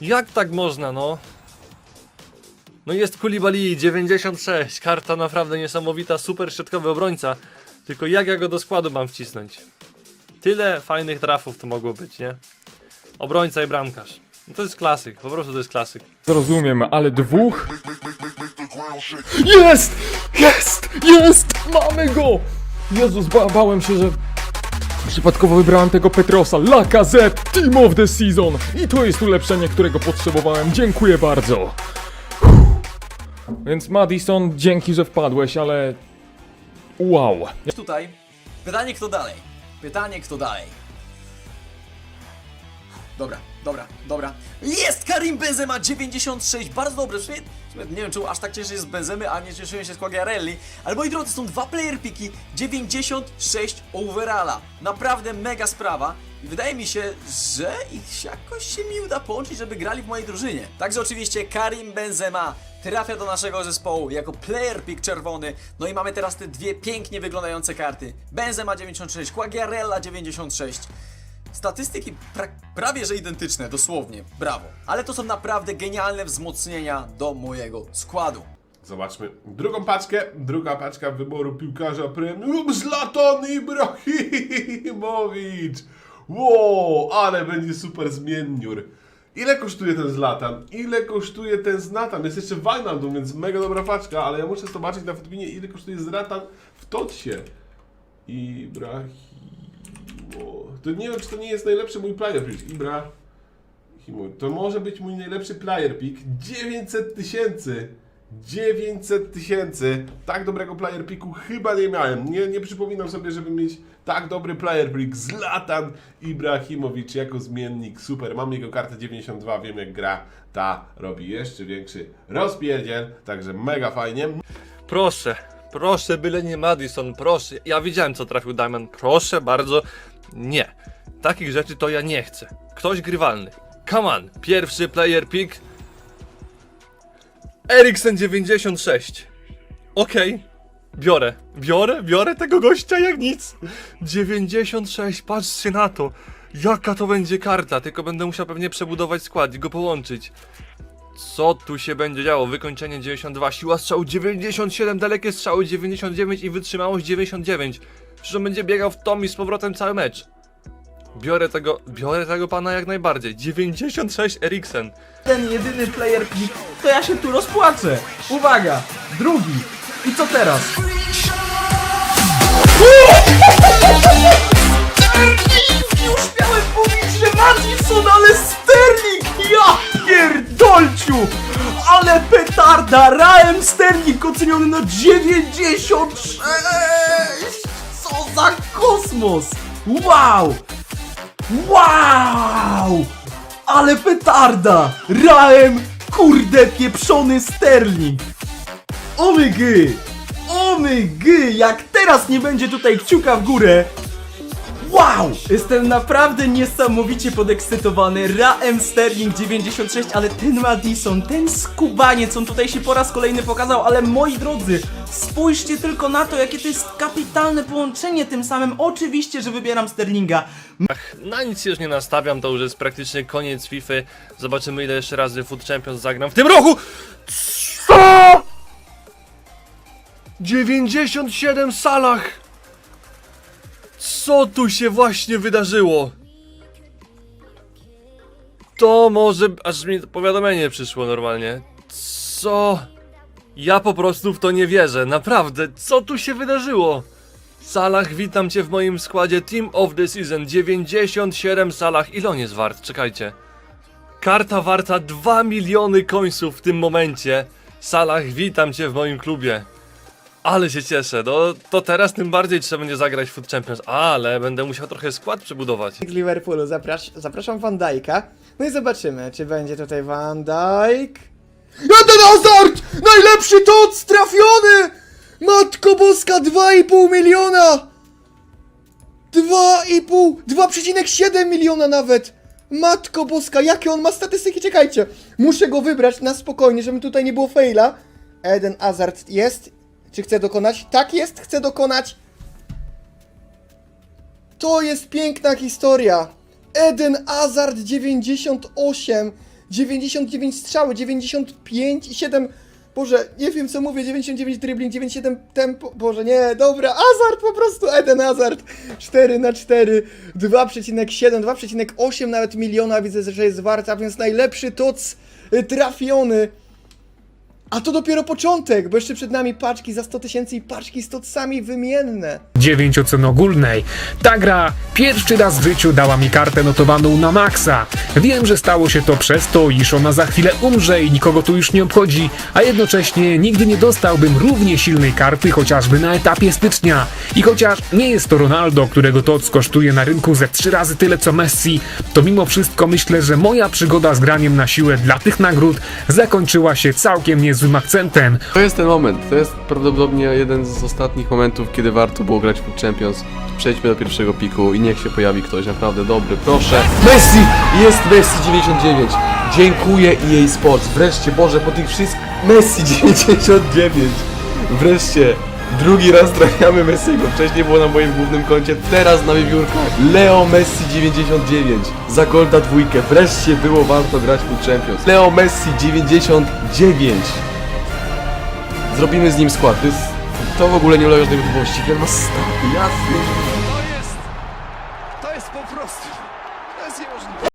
Jak tak można, no? No jest Kulibali 96, karta naprawdę niesamowita, super środkowy obrońca. Tylko jak ja go do składu mam wcisnąć? Tyle fajnych trafów to mogło być, nie? Obrońca i bramkarz. No to jest klasyk, po prostu to jest klasyk. Rozumiem, ale dwóch? Jest! Jest! Jest! Mamy go! Jezus, ba bałem się, że przypadkowo wybrałem tego Petrosa. Lacazette, Team of the Season! I to jest ulepszenie, którego potrzebowałem. Dziękuję bardzo. Więc Madison, dzięki, że wpadłeś, ale... Wow. Tutaj. Pytanie kto dalej? Pytanie kto dalej? Dobra, dobra, dobra. Jest Karim Benzema 96, bardzo dobre. W sumie, nie wiem czemu aż tak cieszę się z Benzemy, a nie cieszyłem się z Quagliarelli. Ale moi drodzy, są dwa player piki 96 overalla. Naprawdę mega sprawa. I wydaje mi się, że ich jakoś się mi uda połączyć, żeby grali w mojej drużynie. Także oczywiście Karim Benzema trafia do naszego zespołu jako player pick czerwony. No i mamy teraz te dwie pięknie wyglądające karty. Benzema 96, Quagliarella 96. Statystyki pra prawie że identyczne, dosłownie, brawo. Ale to są naprawdę genialne wzmocnienia do mojego składu. Zobaczmy drugą paczkę. Druga paczka wyboru piłkarza premium. Zlatan Ibrahimowicz. Wow, ale będzie super zmienniur. Ile kosztuje ten Zlatan? Ile kosztuje ten Zlatan? Jest jeszcze Wijnaldum, więc mega dobra paczka, ale ja muszę zobaczyć na Futbinie ile kosztuje Zlatan w Totsie. To nie wiem, czy to nie jest najlepszy mój player pick. Ibrahimo... To może być mój najlepszy player pick. 900 tysięcy! 900 tysięcy. Tak dobrego player picku chyba nie miałem. Nie, nie przypominam sobie, żeby mieć tak dobry player pick. Zlatan Ibrahimowicz jako zmiennik. Super. Mam jego kartę 92. Wiem jak gra. Ta robi jeszcze większy rozpierdziel. Także mega fajnie. Proszę, proszę, byle nie Madison, proszę. Ja widziałem, co trafił Diamond. Proszę bardzo, nie. Takich rzeczy to ja nie chcę. Ktoś grywalny. Come on, pierwszy player pick. Eriksen 96. Okej. Biorę, biorę, biorę tego gościa jak nic. 96, patrzcie na to. Jaka to będzie karta, tylko będę musiał pewnie przebudować skład i go połączyć. Co tu się będzie działo? Wykończenie 92, siła strzału 97, dalekie strzały 99 i wytrzymałość 99. Przecież on będzie biegał w tom i z powrotem cały mecz. Biorę tego, biorę tego pana jak najbardziej. 96 Eriksen. ten jedyny player pick, to ja się tu rozpłaczę. Uwaga, drugi. I co teraz? Sterling! Już miałem mówić, że Madison, ale Sterling! Ja pierdolciu! Ale petarda! Raem Sterling oceniony na 96! Co za kosmos! Wow! Wow! Ale petarda! Raem, kurde, pieprzony Sterling! Omygy! Omygy! Jak teraz nie będzie tutaj kciuka w górę! Wow! Jestem naprawdę niesamowicie podekscytowany. Raem Sterling 96, ale ten Madison, ten skubaniec, on tutaj się po raz kolejny pokazał, ale moi drodzy, spójrzcie tylko na to, jakie to jest kapitalne połączenie tym samym. Oczywiście, że wybieram Sterlinga. Na nic się już nie nastawiam, to już jest praktycznie koniec FIFA. Zobaczymy ile jeszcze razy Foot Champions zagram w tym roku. Co? 97 salach. Co tu się właśnie wydarzyło? To może aż mi powiadomienie przyszło normalnie. Co? Ja po prostu w to nie wierzę, naprawdę. Co tu się wydarzyło? Salah, witam cię w moim składzie Team of the Season 97 Salah. Ile on jest wart? Czekajcie. Karta warta 2 miliony końców w tym momencie. Salah, witam cię w moim klubie. Ale się cieszę, no to teraz tym bardziej trzeba będzie zagrać w Foot Champions, ale będę musiał trochę skład przebudować. z Liverpoolu. Zaprasz, zapraszam Van Dijk'a. No i zobaczymy, czy będzie tutaj Van Dijk. Jeden Hazard! Najlepszy toc trafiony! Matko Boska, 2,5 miliona! 2,5, 2,7 miliona nawet! Matko Boska, jakie on ma statystyki? Czekajcie, muszę go wybrać na spokojnie, żeby tutaj nie było faila. Eden Hazard jest. Czy chce dokonać? Tak jest, chce dokonać. To jest piękna historia. Eden Hazard 98. 99 strzały, 95 i 7... Boże, nie wiem co mówię, 99 dribbling, 97 tempo, Boże, nie, dobra, Hazard po prostu, Eden Hazard, 4 na 4, 2,7, 2,8 nawet miliona widzę, że jest wart, a więc najlepszy toc trafiony. A to dopiero początek, bo jeszcze przed nami paczki za 100 tysięcy i paczki z tocami wymienne. 9 oceny ogólnej. Ta gra pierwszy raz w życiu dała mi kartę notowaną na maksa. Wiem, że stało się to przez to, iż ona za chwilę umrze i nikogo to już nie obchodzi, a jednocześnie nigdy nie dostałbym równie silnej karty chociażby na etapie stycznia. I chociaż nie jest to Ronaldo, którego TOC kosztuje na rynku ze trzy razy tyle co Messi, to mimo wszystko myślę, że moja przygoda z graniem na siłę dla tych nagród zakończyła się całkiem niezłym akcentem. To jest ten moment, to jest prawdopodobnie jeden z ostatnich momentów, kiedy warto było grać w Champions. Przejdźmy do pierwszego piku i niech się pojawi ktoś naprawdę dobry, proszę. Messi! Jest Messi 99! Dziękuję EA Sports, wreszcie, Boże, po tych wszystkich... Messi 99! Wreszcie! Drugi raz trafiamy Messiego, wcześniej było na moim głównym koncie, teraz na wiewiórkach. Leo Messi 99, za Golda dwójkę, wreszcie było warto grać w Champions. Leo Messi 99! Zrobimy z nim skład. To, jest, to w ogóle nie ulega wątpliwości. Ten ma stary, jasny.